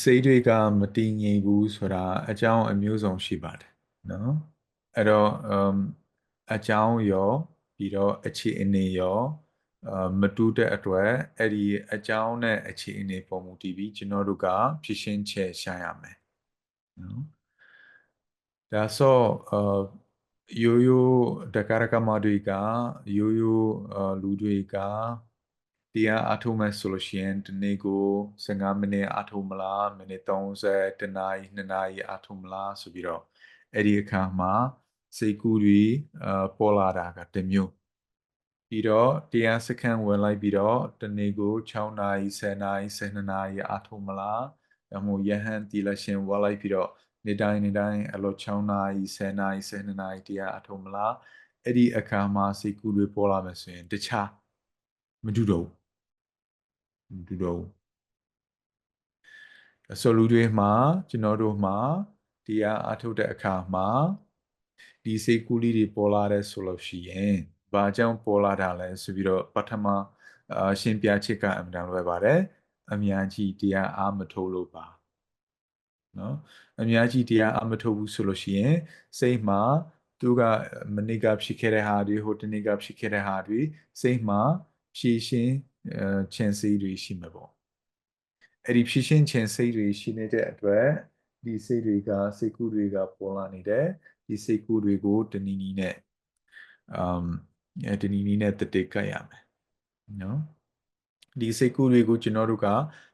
စိတ်တွေကမတည်ငြိမ်ဘူးဆိုတာအကြောင်းအမျိုးစုံရှိပါတယ်နော်အဲ့တော့ um အကြောင်းရောပြီးတော့အခြေအနေရောအမတူတဲ့အတွက်အဲ့ဒီအကြောင်းနဲ့အခြေအနေပုံမူတည်ပြီးကျွန်တော်တို့ကဖြစ်ရှင်းချက်ရှာရမယ်နော်ဒါဆိုအရိုးရိုးတက္ကရာကမတွေကရိုးရိုးလူတွေက တရားအထုံးမဲ့ဆိုလို့ရှိရင်ဒီနေ့ကို15မိနစ်အထုံးမလားမိနစ်30တနာရီ2နာရီအထုံးမလားဆိုပြီးတော့အဲ့ဒီအခါမှာစိတ်ကူးတွေအပေါ်လာတာကတစ်မျိုးပြီးတော့တရားစခန်းဝင်လိုက်ပြီးတော့တနေ့ကို6နာရီ10နာရီ12နာရီအထုံးမလားဒါမှမဟုတ်ယဟန်တီလက်ရှင်ဝင်လိုက်ပြီးတော့နေတိုင်းနေတိုင်းအလို့6နာရီ10နာရီ12နာရီတရားအထုံးမလားအဲ့ဒီအခါမှာစိတ်ကူးတွေပေါ်လာမယ်ဆိုရင်တခြားမတူတော့ဘူးမ တူတော့ဘူးဆိုလူတွေမှာကျွန်တော်တို့မှာတရားအထုတ်တဲ့အခါမှာဒီစိတ်ကူးလေးတွေပေါ်လာတဲ့ဆိုလို့ရှိရင်ဘာကြောင့်ပေါ်လာတာလဲဆိုပြီးတော့ပထမအရှင်းပြချက်ကအမှန်တန်လွယ်ပါတယ်အများကြီးတရားအားမထုတ်လို့ပါနော်အများကြီးတရားအားမထုတ်ဘူးဆိုလို့ရှိရင်စိတ်မှာသူကမနေ့ကဖြစ်ခဲ့တဲ့ဟာတွေဟိုတနေ့ကဖြစ်ခဲ့တဲ့ဟာတွေစိတ်မှာဖြည့်ရှင်း ချင်စိတ်တွေရှိမှာပေါ့အဲ့ဒီဖြစ်ရှင်းချင်စိတ်တွေရှိနေတဲ့အတွက်ဒီစိတ်တွေက စိတ်ကူးတွေကပေါ်လာနေတယ်ဒီစိတ်ကူးတွေကိုတနည်းနည်းနဲ့အမ်တနည်းနည်းနဲ့တတိကရမယ်နော်ဒီစိတ်ကူးတွေကိုကျွန်တော်တို့က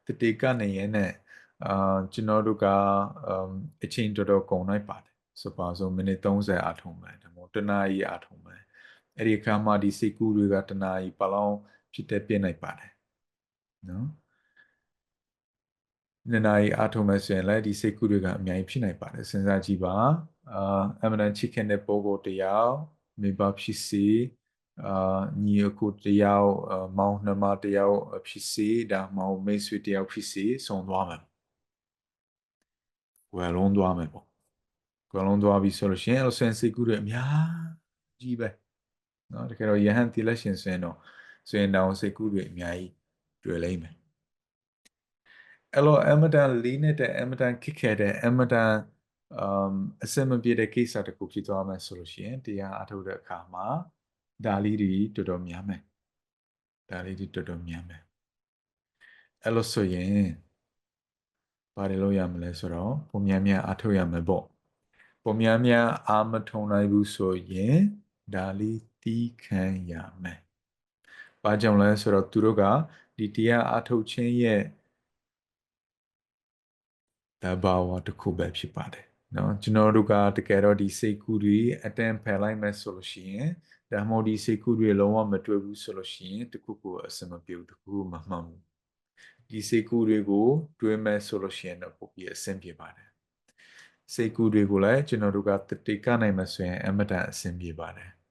တတိကနေရတဲ့အာကျွန်တော်တို့ကအချိန်တော်တော်ကုန်နိုင်ပါတယ်ဆိုပါစို့မိနစ်30အထုံးမယ်ဒါမှမဟုတ်တနာရီအထုံးမယ်အဲ့ဒီအခါမှာဒီစိတ်ကူးတွေကတနာရီပလောင် ဖြစ်တဲ့ပြလိုက်ပါတယ်နော်နှစ်နာရီအားထုတ်မယ်ဆိုရင်လည်းဒီစိတ်ကူးတွေကအများကြီးဖြစ်နိုင်ပါတယ်စဉ်းစားကြည့်ပါအာအမနာချစ်ခင်တဲ့ပုဂ္ဂိုလ်တယောက်မိဘဖြစ်စီအာညီအကိုတယောက်မောင်နှမတယောက်ဖြစ်စီဒါမောင်မိတ်ဆွေတယောက်ဖြစ်စီဆုံသွားမယ်ဝယ်လုံးသွားမယ်ပေါ့ဝယ်လုံးသွားပြီဆိုလို့ရှိရင်အဲ့လိုစဉ်းစိတ်ကူးတွေအများကြီးပဲနော်တကယ်တော့ယဟန်တိလက်ရှင်ဆိုရင်တော့ ဆိုရင်တောင်စိတ်ကူးတွေအများကြီးတွေ့လိမ့်မယ်အဲ့လိုအမတန်လေးတဲ့အမတန်ခက်ခဲတဲ့အမတန်အမ်အစမပြေတဲ့ကိစ္စတခုဖြစ်သွားမယ်ဆိုလို့ရှိရင်တရားအထုတ်တဲ့အခါမှာဒါလေးတွေတော်တော်များမယ်ဒါလေးတွေတော်တော်များမယ်အဲ့လိုဆိုရင်ဘာတွေလုပ်ရမလဲဆိုတော့ပုံများများအထုတ်ရမယ်ပေါ့ပုံများများအာမထုံနိုင်ဘူးဆိုရင်ဒါလေးတီးခံရမယ်။ ဘာကြောင့်လဲဆိုတော့သူတို့ကဒီတရားအထုတ်ခြင်းရဲ့တဘာဝတစ်ခုပဲဖြစ်ပါတယ်။နော်ကျွန်တော်တို့ကတကယ်တော့ဒီစိတ်ကူးတွေအတန်ဖယ်လိုက်မယ်ဆိုလို့ရှိရင်ဒါမှမဟုတ်ဒီစိတ်ကူးတွေလုံးဝမတွေ့ဘူးဆိုလို့ရှိရင်တခုခုအစမပြေဘူးတခုခုမမှန်ဘူး။ဒီစိတ်ကူးတွေကိုတွေးမယ်ဆိုလို့ရှိရင်တော့ပိုပြီးအဆင်ပြေပါတယ်။စိတ်ကူးတွေကိုလည်းကျွန်တော်တို့ကတတိကနိုင်မှဆိုရင်အမတန်အဆင်ပြေပါတယ်။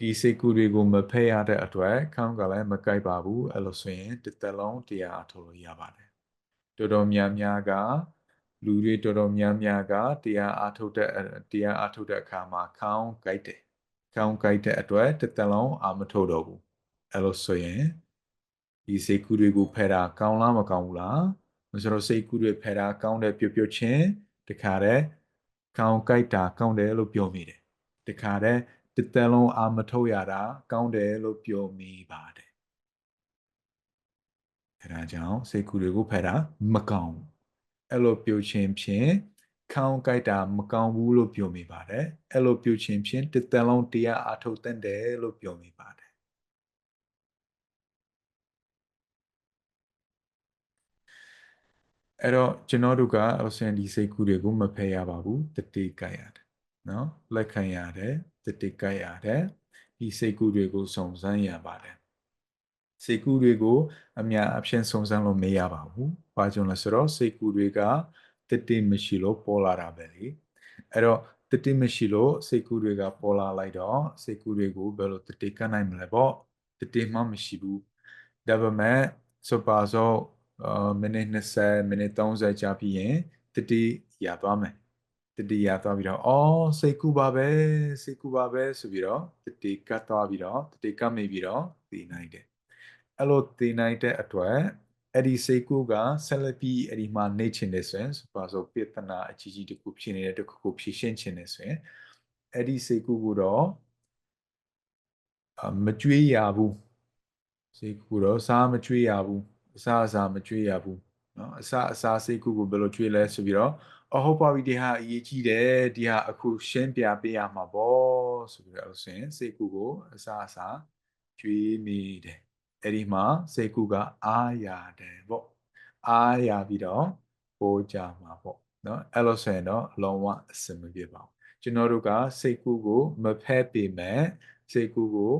ဒီစိတ်ကူးတွေကိုမဖက်ရတဲ့အတွက်ခေါင်းကလည်းမကိုက်ပါဘူးအဲ့လိုဆိုရင်တစ်သက်လုံးတရားအထုတ်လို့ရပါတယ်တော်တော်များများကလူတွေတော်တော်များများကတရားအထုတ်တဲ့တရားအထုတ်တဲ့အခါမှာခေါင်းကိုက်တယ်ခေါင်းကိုက်တဲ့အတွက်တစ်သက်လုံးအာမထုတ်တော့ဘူးအဲ့လိုဆိုရင်ဒီစိတ်ကူးတွေကိုဖယ်တာကောင်းလားမကောင်းဘူးလားဆိုတော့စိတ်ကူးတွေဖယ်တာကောင်းတယ်ပြောပြောချင်းတခါတည်းခေါင်းကိုက်တာကောင်းတယ်လို့ပြောမိတယ်တခါတည်း တသက်လုံးအာမထုတ်ရတာကောင်းတယ်လို့ပြောမိပါတယ်အဲဒါကြောင့်စိတ်ကူးတွေကိုဖယ်တာမကောင်းအဲ့လိုပြောခြင်းဖြင့်ခေါင်းကိုက်တာမကောင်းဘူးလို့ပြောမိပါတယ်အဲ့လိုပြောခြင်းဖြင့်တသက်လုံးတရားအာထုတ်တဲ့တယ်လို့ပြောမိပါတယ်အဲ့တော့ကျွန်တော်တို့ကအစင်ဒီစိတ်ကူးတွေကိုမဖယ်ရပါဘူးတတိကြရတယ် နော်လက်ခံရတယ်တတိကပ်ရတယ်ဒီစိတ်ကူးတွေကိုစုံစမ်းရပါတယ်စိတ်ကူးတွေကိုအများအပြားစုံစမ်းလို့မရပါဘူး။ဘာကြောင့်လဲဆိုတော့စိတ်ကူးတွေကတတိမရှိလို့ပေါ်လာတာပဲလေ။အဲ့တော့တတိမရှိလို့စိတ်ကူးတွေကပေါ်လာလိုက်တော့စိတ်ကူးတွေကိုဘယ်လိုတတိကနိုင်မလဲပေါ့။တတိမှမရှိဘူး။ဒါပေမဲ့ဆိုပါစို့မိနစ်20မိနစ်30ကြာပြီးရင်တတိရသွားမယ် တတိယသွားပြီးတော့အော်စိတ်ကူပါပဲစိတ်ကူပါပဲဆိုပြီးတော့တတိကတ်သွားပြီးတော့တတိကတ်မိပြီးတော့သိနိုင်တယ်အဲ့လိုသိနိုင်တဲ့အတွက် အဲ့ဒီစိတ်ကူးကဆက်လက်ပြီးအဲ့ဒီမှာနေချင်တယ်ဆိုရင်ဆိုပါဆိုပြဿနာအကြီးကြီးတစ်ခုဖြစ်နေတဲ့တစ်ခုကိုဖြေရှင်းချင်တယ်ဆိုရင်အဲ့ဒီစိတ်ကူးကိုတော့မကြွေးရဘူးစိတ်ကူးတော့စားမကြွေးရဘူးအစားအစာမကြွေးရဘူးเนาะအစားအစာစိတ်ကူးကိုဘယ်လိုကြွေးလဲဆိုပြီးတော့ အဟုတ်ပါပြီဒီဟာအရေးကြီးတယ်ဒီဟာအခုရှင်းပြပေးရမှာပေါ့ဆိုပြီးတော့ဆိုရင်စိတ်ကူကိုအစအစကျွေးမိတယ်အဲ့ဒီမှာစိတ်ကူကအာရတယ်ပေါ့အာရပြီးတော့ပိုးကြမှာပေါ့နော်အဲ့လိုဆိုရင်တော့အလုံးဝအစင်မပြေပါဘူးကျွန်တော်တို့ကစိတ်ကူကိုမဖက်ပေမဲ့စိတ်ကူကို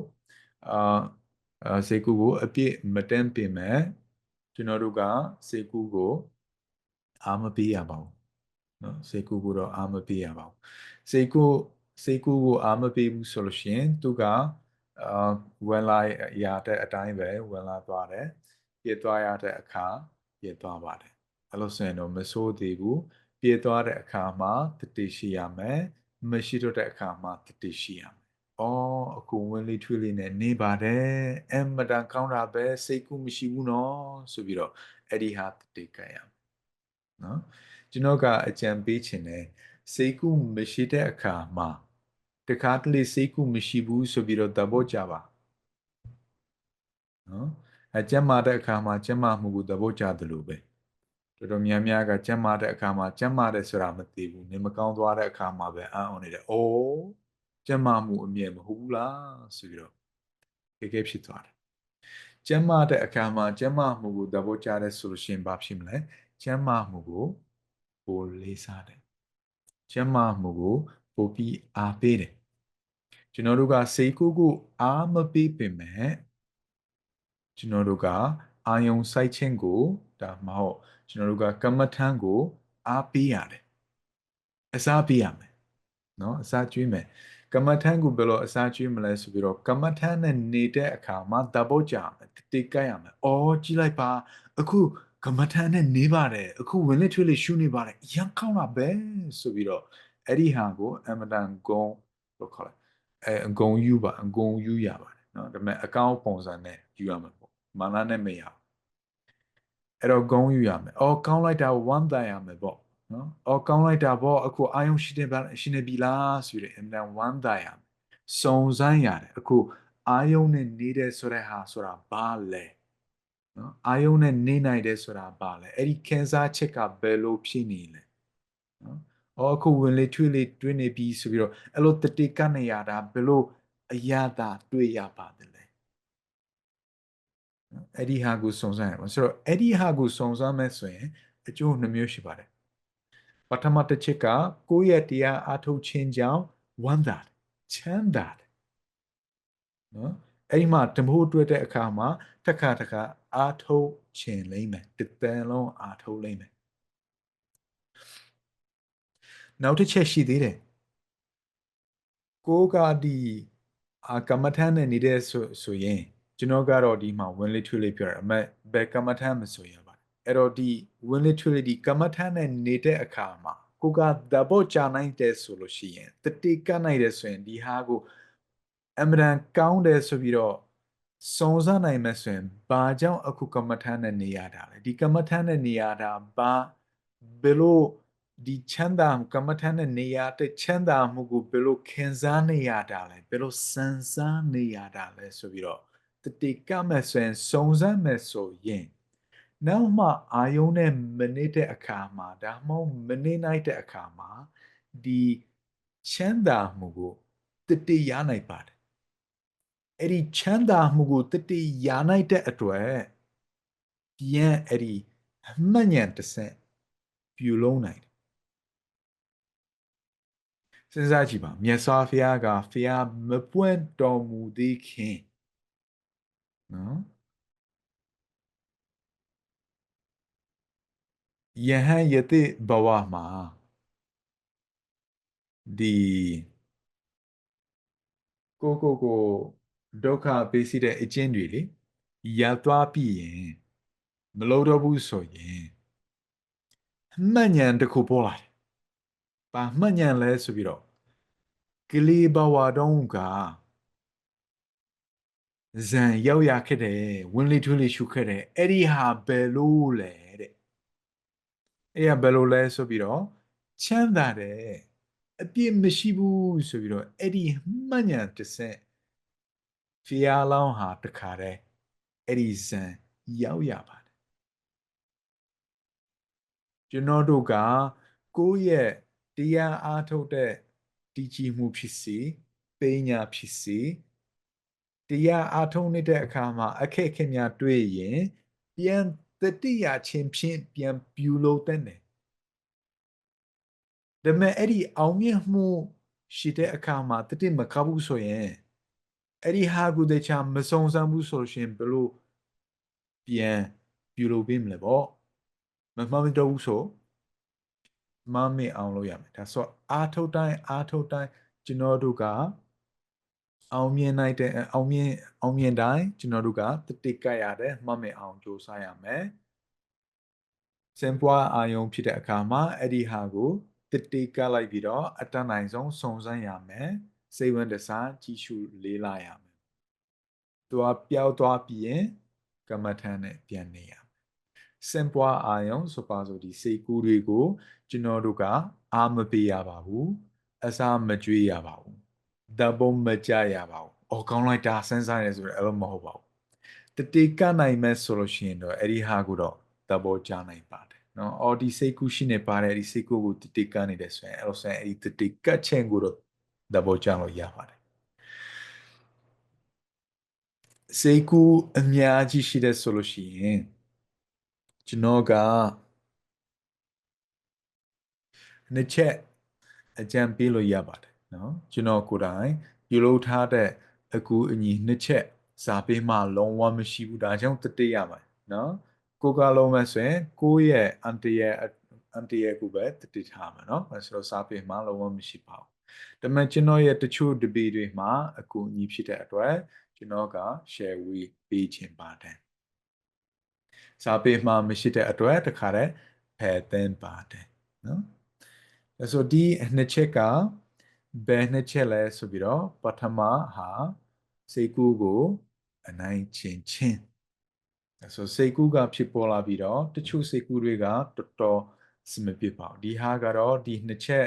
အာစိတ်ကူကိုအပြည့်မတန်းပေမဲ့ကျွန်တော်တို့ကစိတ်ကူကိုအာမပေးရပါဘူး နော်စိတ်ကူကိုတော့အာမပေးရပါဘူးစိတ်ကူစိတ်ကူကိုအာမပေးဘူးဆိုလို့ရှိရင်သူကအာဝင်လာရတဲ့အတိုင်းပဲဝင်လာသွားတယ်ပြေးသွားရတဲ့အခါပြေးသွားပါတယ်အဲ့လိုဆိုရင်တော့မဆိုးသေးဘူးပြေးသွားတဲ့အခါမှာတတိရှိရမယ်မရှိတော့တဲ့အခါမှာတတိရှိရမယ်အော်အခုဝင်လေးထွေးလေးနဲ့နေပါတယ်အမတန်ကောင်းတာပဲစိတ်ကူးမရှိဘူးနော်ဆိုပြီးတော့အဲ့ဒီဟာတတိကံရမယ်နော် ကျွန်တော်ကအကြံပေးခြင်းနဲ့စိတ်ကူးမရှိတဲ့အခါမှာတခါတလေစိတ်ကူးမရှိဘူးဆိုပြီးတော့သဘောကျပါနော်အကျမ်းမာတဲ့အခါမှာကျမ်းမာမှုကိုသဘောကျတယ်လို့ပဲတော်တော်များများကကျမ်းမာတဲ့အခါမှာကျမ်းမာတယ်ဆိုတာမသိဘူးနေမကောင်းသွားတဲ့အခါမှာပဲအံ့ဩနေတယ်အိုးကျမ်းမာမှုအမြဲမဟုတ်ဘူးလားဆိုပြီးတော့ခေခေဖြစ်သွားတယ်ကျမ်းမာတဲ့အခါမှာကျမ်းမာမှုကိုသဘောကျတဲ့ဆိုလို့ရှိရင်ဘာဖြစ်မလဲကျမ်းမာမှုကို ပိုလေးစားတယ်။ကျမ်းမာမှုကိုပိုပြီးအားပေးတယ်။ကျွန်တော်တို့ကစိတ်ကိုကိုအားမပေးပင်မဲ့ကျွန်တော်တို့ကအာယုံစိုက်ခြင်းကိုဒါမဟုတ်ကျွန်တော်တို့ကကမ္မထံကို အားပေးရတယ်။အစားပေးရမယ်။နော်အစားကျွေးမယ်။ကမ္မထံကိုဘယ်လိုအစားကျွေးမလဲဆိုပြီးတော့ကမ္မထံနဲ့နေတဲ့အခါမှာသဘောကျမယ်။တိတ်ကြရမယ်။အော်ကြည့်လိုက်ပါအခု ကမ္မထံနဲ့နေပါတယ်အခုဝင်လက်ထွေးလေးရှူနေပါတယ်ရန်ကောင်းတာပဲဆိုပြီးတော့အဲ့ဒီဟာကိုအမတန်ဂုံလို့ခေါ်လိုက်အဲအဂုံယူပါအဂုံယူရပါတယ်เนาะဒါပေမဲ့အကောင့်ပုံစံနဲ့ယူရမှာပေါ့မာနနဲ့မရဘူးအဲ့တော့ဂုံယူရမယ်။အော်ကောင်းလိုက်တာဝမ်းသာရမယ်ပေါ့နော်။အော်ကောင်းလိုက်တာပေါ့အခုအာယုံရှိနေပါရှိနေပြီလားဆိုရင်အမှန်ဝမ်းသာရမယ်။စုံစမ်းရတယ်အခုအာယုံနဲ့နေတဲ့ဆိုတဲ့ဟာဆိုတာဘာလဲ။ နော်အာယုံနဲ့နေနိုင်တယ်ဆိုတာဘာလဲ။အဲ့ဒီခံစားချက်ကဘယ်လိုဖြစ်နေလဲ။နော်။အော်အခုဝင်လေထွေးလေတွင်းနေပြီဆိုပြီးတော့အဲ့လိုတတိကနေရတာဘယ်လိုအရာသာတွေ့ရပါတယ်အဲ့ဒီဟာကိုစုံစမ်းရမှာဆိုတော့အဲ့ဒီဟာကိုစုံစမ်းမဲ့ဆိုရင်အကျိုးနှမျိုးရှိပါတယ်ပထမတစ်ချက်ကကိုယ့်ရဲ့တရားအထုတ်ခြင်းကြောင့်ဝမ်းသာချမ်းသာတယ်နော် အဲ့ဒီမှာတမိုးတွေ့တဲ့အခါမှာတစ်ခါတစ်ခါအာထုတ်ခြင်းလိမ့်မယ်တတန်လုံးအာထုတ်လိမ့်မယ်နောက်တစ်ချက်ရှိသေးတယ်ကိုကဒီအာကမ္မထန်နဲ့နေတဲ့ဆိုဆိုရင်ကျွန်တော်ကတော့ဒီမှာ win literally ပြောတာအမဘယ်ကမ္မထမ်းမဆိုရပါအဲ့တော့ဒီ win literally ဒီကမ္မထမ်းနဲ့နေတဲ့အခါမှာကိုကသဘောချနိုင်တယ်ဆိုလို့ရှိရင်တတိကနိုင်တယ်ဆိုရင်ဒီဟာကို အမှန်တန်ကောင်းတယ်ဆိုပြီးတော့စုံစမ်းနိုင်မယ်ဆိုရင်ဘာကြောင့်အခုကမ္မထမ်းနဲ့နေရတာလဲဒီကမ္မထမ်းနဲ့နေရတာဘာဘယ်လိုဒီချမ်းသာကမ္မထမ်းနဲ့နေရတဲ့ချမ်းသာမှုကိုဘယ်လိုခံစားနေရတာလဲဘယ်လိုစံစားနေရတာလဲဆိုပြီးတော့တတိကမဲ့ဆိုရင်စုံစမ်းမဲ့ဆိုရင်နောက်မှအာယုံနဲ့မနေတဲ့အခါမှာဒါမှမဟုတ်မနေနိုင်တဲ့အခါမှာဒီချမ်းသာမှုကိုတတိရနိုင်ပါတယ် အဲ့ဒီချမ်းသာမှုကိုတတိရနိုင်တဲ့အတွက်ပြန်အဲ့ဒီမှတ်ဉာဏ်တစ်ဆင့်ပြုလုံးနိုင်တယ်စဉ်းစားကြည့်ပါမြတ်စွာဘုရားကဘုရားမပွင့်တော်မူသေးခင်နော်ယဟန်ယတိဘဝမှာဒီကိုကိုကို ဒုက္ခပေးစီတဲ့အကျင့်တွေလေရသွားပြီရင်မလို့တော့ဘူးဆိုရင်မှတ်ဉဏ်တစ်ခုပေါ်လာတယ်။ဘာမှတ်ဉဏ်လဲဆိုပြီးတော့ကလေးဘဝတုန်းကဇန်ရောက်ရခဲ့တယ်ဝင်လေထွေးလေရှုခဲ့တယ်အဲ့ဒီဟာဘယ်လို့လဲတဲ့အဲ့ဒီဟာဘယ်လို့လဲဆိုပြီးတော့ချမ်းသာတယ်အပြစ်မရှိဘူးဆိုပြီးတော့အဲ့ဒီမှတ်ညာတစ်ဆက် ဖျားလောင်းဟာတခါတည်းအဲ့ဒီဇန်ရောက်ရပါတယ်ကျွန်တော်တို့ကကိုယ့်ရဲ့တရားအားထုတ်တဲ့တည်ကြည်မှုဖြစ်စီပညာဖြစ်စီတရားအားထုတ်နေတဲ့အခါမှာအခက်အခဲများတွေ့ရင်ပြန်တတိယချင်းဖြင့်ပြန်ပြူလို့တဲ့တယ်ဒါပေမဲ့အဲ့ဒီအောင်မြင်မှုရှိတဲ့အခါမှာတတိမကဘူးဆိုရင် အဲ့ဒီဟာကုတဲ့ချာမစုံစမ်းဘူးဆိုရှင်ဘလို့ပြန်ပြူလို့ပြင်မလဲပေါ့မမှန်တော့ဘူးဆိုမမစ်အောင်လုပ်ရမယ်ဒါဆိုအားထုတ်တိုင်းအားထုတ်တိုင်းကျွန်တော်တို့ကအောင်မြင်နိုင်တဲ့အောင်မြင်အောင်မြင်တိုင်းကျွန်တော်တို့ကတတိကရတဲ့မှတ်မိအောင်ကြိုးစားရမယ်စင်ပွားအာယုံဖြစ်တဲ့အခါမှာအဲ့ဒီဟာကိုတတိကလိုက်ပြီးတော့အတန်းနိုင်ဆုံးစုံစမ်းရမယ် စိတ်ဝင်တစားကြည့်ရှုလေးလာရမယ်သူကပျောက်သွားပြီးရင်ကမ္မထန်နဲ့ပြန်နေရမယ်စင်ပွားအာယုံဆိုပါဆိုဒီစိတ်ကူးတွေကို ကျွန်တော်တို့ကအာမပေးရပါဘူးအစားမကြွေးရပါဘူးဓာတ်ပုံမကြရပါဘူး။အော်ကောင်းလိုက်တာစဉ်းစားရဲဆိုတော့အဲ့လိုမဟုတ်ပါဘူး။တတိကနိုင်မဲ့ဆိုလို့ရှိရင်တော့အဲ့ဒီဟာကိုတော့သဘောကျနိုင်ပါတယ်နော်။အော်ဒီစိတ်ကူးရှိနေပါတယ်ဒီစိတ်ကူးကိုတတိကနေတယ်ဆိုရင်အဲ့လိုဆိုရင်အဲ့ဒီတတိကချင်းကိုတော့ သဘောကျလို့ရပါတယ်။စိတ်ကူးအများကြီးရှိတဲ့ဆိုလို့ရှိရင်ကျွန်တော်ကနှစ်ချက်အကြံပေးလို့ရပါတယ်နော်ကျွန်တော်ကိုယ်တိုင်ပြုလုပ်ထားတဲ့အကူအညီနှစ်ချက်စာပေးမှလုံးဝမရှိဘူးဒါကြောင့်တတိရမှာနော်ကိုကလုံးမဲ့ဆိုရင်ကိုယ့်ရဲ့အန်တရဲ့အန်တရဲ့ကိုပဲတတိထားမှာနော်ဆိုတော့စာပေးမှလုံးဝမရှိပါဘူး ဒါပေမဲ့ကျွန်တော်ရဲ့တချို့တပီတွေမှာအကူအညီဖြစ်တဲ့အတွက်ကျွန်တော်က share ဝေးပေးခြင်းပါတယ်စာပေမှာမရှိတဲ့အတွက်တခါတည်းဖယ်သင်းပါတယ်နော်အဲဆိုဒီနှစ်ချက်ကဘယ်နှစ်ချက်လဲဆိုပြီးတော့ပထမဟာစိတ်ကူးကို အနိုင်ကျင့်ခြင်းအဲဆိုစိတ်ကူးကဖြစ်ပေါ်လာပြီးတော့တချို့စိတ်ကူးတွေကတော်တော်စမပြပါဘူးဒီဟာကတော့ဒီနှစ်ချက်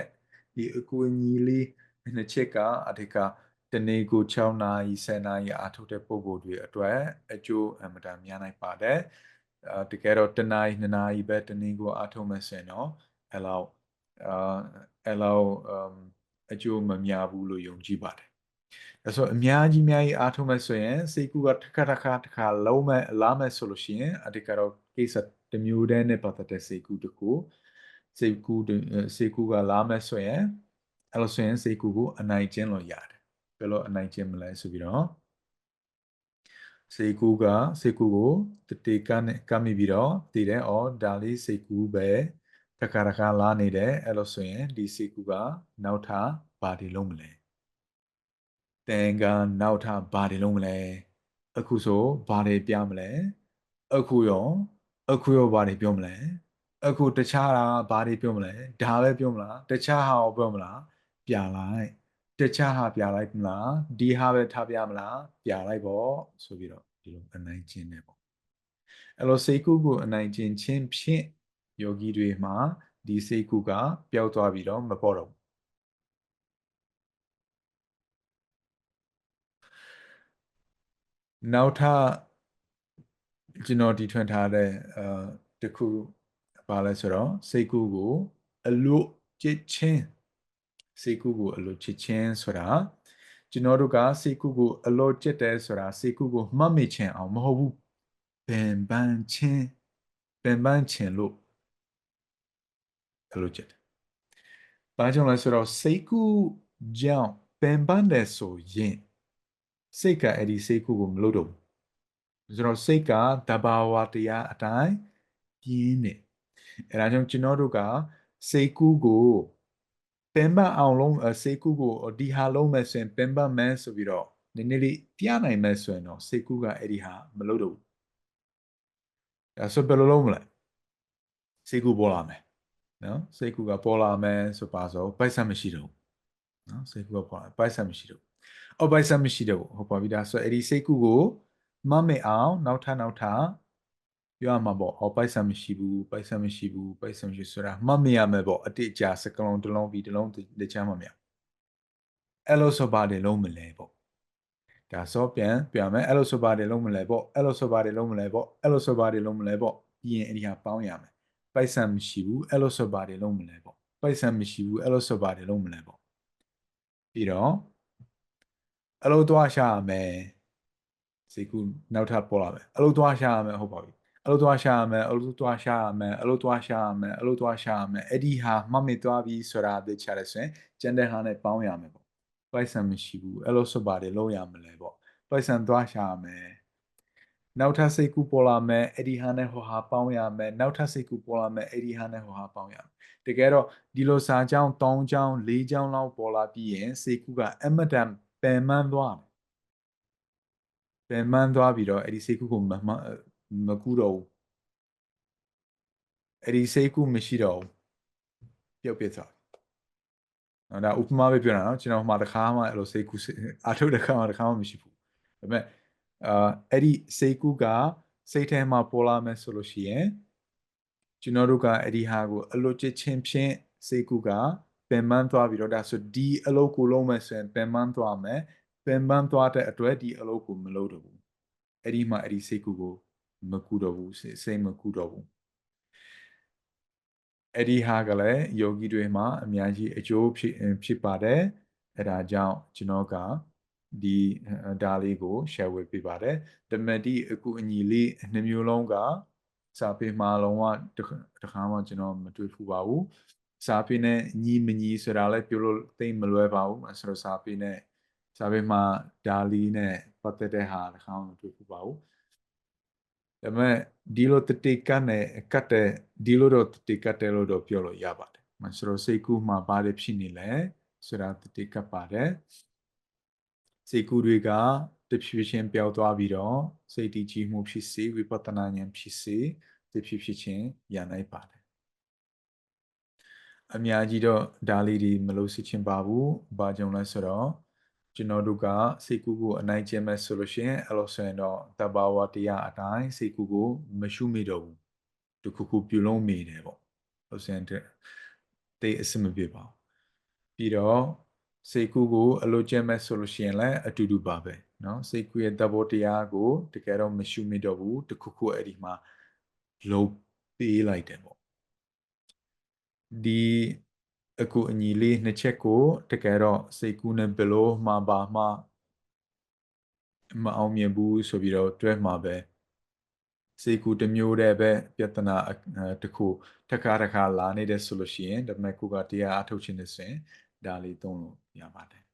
ဒီအကူအညီလေးနှစ်ချက်ကအထက်ကတနေ့ကို6နာရီ10နာရီအားထုတ်တဲ့ပုံပုံတွေအတွက်အကျိုးအမတန်များနိုင်ပါတယ်အဲတကယ်တော့တနာရီ2နာရီပဲတနေ့ကိုအားထုတ်မယ်ဆိုရင်တော့အဲ့လောက်အာအဲ့လောက်အကျိုးမများဘူးလို့ယုံကြည်ပါတယ်ဒါဆိုအများကြီးအများကြီးအားထုတ်မဲ့ဆိုရင်စိတ်ကူးကတစ်ခါတစ်ခါတစ်ခါလုံးမဲ့လာမဲ့ဆိုလို့ရှိရင်အဒီကတော့ကိစ္စတမျိုးတည်းနဲ့ပတ်သက်တဲ့စိတ်ကူးတကူ စိတ်ကူးစိတ်ကူးကလာမဲ့ဆိုရင်အဲ့လိုဆိုရင်စိတ်ကူးကိုအနိုင်ကျင့်လို့ရတယ်ဘယ်လိုအနိုင်ကျင့်မလဲဆိုပြီးတော့စေကူကစေကူကိုတတေကနဲ့ကမ်းမိပြီးတော့တည်တယ်အော်ဒါလေးစေကူပဲတခါတခါလာနေတယ်အဲ့လိုဆိုရင်ဒီစေကူကနောက်ထပ်ဘာဒီလုံးမလဲတန်ကနောက်ထပ်ဘာတွေလုံးမလဲအခုဆိုဘာတွေပြမလဲအခုရောအခုရောဘာတွေပြောမလဲ အခုတခြားတာဘာတွေပြောမလဲဒါပဲပြောမလားတခြားဟာကိုပြောမလားပြလိုက်တခြားဟာပြလိုက်မလားဒီဟာပဲထားပြမလားပြလိုက်ပေါ့ဆိုပြီးတော့ဒီလိုအနိုင်ကျင့်နေပေါ့အဲ့လိုစိတ်ကူးကိုအနိုင်ကျင့်ခြင်းဖြင့်ယောဂီတွေမှာဒီစိတ်ကူးကပျောက်သွားပြီးတော့မပေါ်တော့နောက်ထပ်ကျွန်တော်တီထွင်ထားတဲ့အာတခု ဘာလဲဆိုတော့စိတ်ကူးကိုအလို့ချစ်ချင်းစိတ်ကူးကိုအလို့ချစ်ချင်းဆိုတာကျွန်တော်တို့ကစိတ်ကူးကိုအလို့ချစ်တယ်ဆိုတာစိတ်ကူးကိုမှတ်မိခြင်းအောင်မဟုတ်ဘူးပင်ပန်းချင်းပင်ပန်းခြင်းလို့အလို့ချစ်တယ်။ဘာကြောင့်လဲဆိုတော့စိတ်ကူးကြောင့်ပင်ပန်းတယ်ဆိုရင်စိတ်ကအဲ့ဒီစိတ်ကူကိုမလုပ်တော့ဘူးဆိုတော့စိတ်ကတဘာဝတရားအတိုင်းပြင်းနေ အဲဒါကြောင့်ကျွန်တော်တို့ကစိတ်ကူကိုပင်ပန်းအောင်လုံးစိတ်ကူကိုဒီဟာလုံးမဲ့ဆိုရင်ပင်ပန်းမဲဆိုပြီးတော့နည်းနည်းလေးပြနိုင်မဲ့ဆိုရင်တော့စိတ်ကူကအဲ့ဒီဟာမလုပ်တော့ဘူးအဲဆိုဘယ်လိုလုပ်မလဲစိတ်ကူပေါ်လာမယ်နော်စိတ်ကူကပေါ်လာမယ်ဆိုပါဆိုပိုက်ဆံမရှိတော့ဘူးနော်စိတ်ကူကပေါ်လာပိုက်ဆံမရှိတော့အော်ပိုက်ဆံမရှိတော့ဘူးဟုတ်ပါပြီဒါဆိုအဲ့ဒီစိတ်ကူးကိုမမေ့အောင်နောက်ထပ်နောက်ထပ် ပြောရမှာပေါ့အော်ပိုက်ဆံမရှိဘူးပိုက်ဆံမရှိဘူးပိုက်ဆံမရှိဆိုတာမမေ့ရမယ်ပေါ့အတိအကျစကလုံးတစ်လုံးပြီးတစ်လုံးတစ်ချမ်းမမြအဲ့လိုဆိုပါတယ်လုံးမလဲပေါ့ဒါဆိုပြန်ပြန်မယ်အဲ့လိုဆိုပါတယ်လုံးမလဲပေါ့အဲ့လိုဆိုပါတယ်လုံးမလဲပေါ့အဲ့လိုဆိုပါတယ်လုံးမလဲပေါ့ပြီးရင်အဲ့ဒီဟာပေါင်းရမယ်ပိုက်ဆံမရှိဘူးအဲ့လိုဆိုပါတယ်လုံးမလဲပေါ့ပိုက်ဆံမရှိဘူးအဲ့လိုဆိုပါတယ်လုံးမလဲပေါ့ပြီးတော့အလုပ်သွားရှာရမယ်စိတ်ကူနောက်ထပ်ပေါ်လာမယ်အလုပ်သွားရှာရမယ်ဟုတ်ပါပြီ အလုပ်သွားရှာရမယ်အလုပ်သွားရှာရမယ်အလုပ်သွားရှာရမယ်အလုပ်သွားရှာရမယ်အဲ့ဒီဟာမှတ်မိသွားပြီဆိုတာသိချတယ်ဆိုရင်ကျန်တဲ့ဟာနဲ့ပေါင်းရမယ်ပေါ့ပိုက်ဆံမရှိဘူးအဲ့လိုဆိုပါတယ်လုံးရမလဲပေါ့ပိုက်ဆံသွားရှာရမယ်နောက်ထပ်စိတ်ကူပေါ်လာမယ်အဲ့ဒီဟာနဲ့ဟိုဟာပေါင်းရမယ်နောက်ထပ်စိတ်ကူပေါ်လာမယ်အဲ့ဒီဟာနဲ့ဟိုဟာပေါင်းရမယ်တကယ်တော့ဒီလိုစာကြောင်း၃ကြောင်း၄ကြောင်းလောက်ပေါ်လာပြီးရင်စိတ်ကူကအမတန်ပယ်မန်းသွားပယ်မန်းသွားပြီးတော့အဲ့ဒီစိတ်ကူကိုမ မကူတော့ဘူးအဲ့ဒီစိတ်ကူမရှိတော့ဘူးပြုတ်ပြစ်သွားနော်ဒါဥပမာပဲပြောတာနော်ကျွန်တော်မှတခါမှအဲ့လိုစိတ်ကူအာထုတ်တခါမှတခါမှမရှိဘူးဒါပေမဲ့အာအဲ့ဒီစိတ်ကူကစိတ်ထဲမှာပေါ်လာမယ်ဆိုလို့ရှိရင်ကျွန်တော်တို့ကအဲ့ဒီဟာကိုအလိုချစ်ချင်းဖြင့်စိတ်ကူကပင်ပန်းသွားပြီးတော့ဒါဆိုဒီအလုပ်ကိုလုံးမယ်ဆိုရင်ပင်ပန်းသွားမယ်ပင်ပန်းသွားတဲ့အတွက်ဒီအလုပ်ကိုမလုပ်တော့ဘူးအဲ့ဒီမှာအဲ့ဒီစိတ်ကူကို မကူတော့ဘူးစိတ်မကူတော့ဘူးအဲ့ဒီဟာကလည်းယောဂီတွေမှာအများကြီးအကျိုးဖြစ်ဖြစ်ပါတယ်အဲ့ဒါကြောင့်ကျွန်တော်ကဒီဒါလေးကို share ဝေပေးပါတယ်တမတိအကူအညီလေးနှမျိုးလုံးကစာပေမှာလုံးဝတခါမှကျွန်တော်မတွေ့ဖူးပါဘူးစာပေနဲ့ညီမညီဆိုတာလည်းပြောလို့သိမလွယ်ပါဘူးဆိုတော့စာပေနဲ့စာပေမှာဒါလီနဲ့ပတ်သက်တဲ့ဟာတခါမှမတွေ့ဖူးပါဘူး ဒါပေမဲ့ဒီလိုတတိကနဲ့ကတ်တဲ့ဒီလိုတော့တတိကတ်တယ်လို့တော့ပြောလို့ရပါတယ်မဆိုတော့စိတ်ကူးမှာဘာတွေဖြစ်နေလဲဆိုတာတတိကတ်ပါတယ်စိတ်ကူးတွေကတဖြည်းဖြည်းပျောက်သွားပြီးတော့စိတ်တည်ကြည်မှုဖြစ်စေဝိပဿနာဉာဏ်ဖြစ်စေတဖြည်းဖြည်းချင်းရနိုင်ပါတယ်အများကြီးတော့ဒါလေးတွေမလို့စစ်ချင်ပါဘူးဘာကြောင့်လဲဆိုတော့ ကျွန်တော်တို့ကစိတ်ကူးကိုအနိုင်ကျင့်မဲ့ဆိုလို့ရှိရင်အဲ့လိုဆိုရင်တော့တဘာဝတရားအတိုင်းစိတ်ကူးကိုမရှုမိတော့ဘူးတခုခုပြုလုံးမိတယ်ပေါ့လို့ဆိုရင်တေးအစမပြေပါဘူးပြီးတော့စိတ်ကူးကိုအလိုကျင့်မဲ့ဆိုလို့ရှိရင်လည်းအတူတူပါပဲเนาะစိတ်ကူးရဲ့တဘောတရားကိုတကယ်တော့မရှုမိတော့ဘူးတခုခုအဲ့ဒီမှာလုံးပေးလိုက်တယ်ပေါ့ဒီ အကူအညီလေးနှစ်ချက်ကိုတကယ်တော့စိတ်ကူးနဲ့ဘယ်လိုမှပါမှမအောင်မြင်ဘူးဆိုပြီးတော့တွဲမှာပဲစိတ်ကူးတစ်မျိုးတည်းပဲပြဿနာတခုတစ်ခါတစ်ခါလာနေတဲ့ဆိုလို့ရှိရင်ဒါပေမဲ့ကိုကတရားအထုတ်ခြင်းနဲ့ဆိုရင်ဒါလေးသုံးလို့ရပါတယ်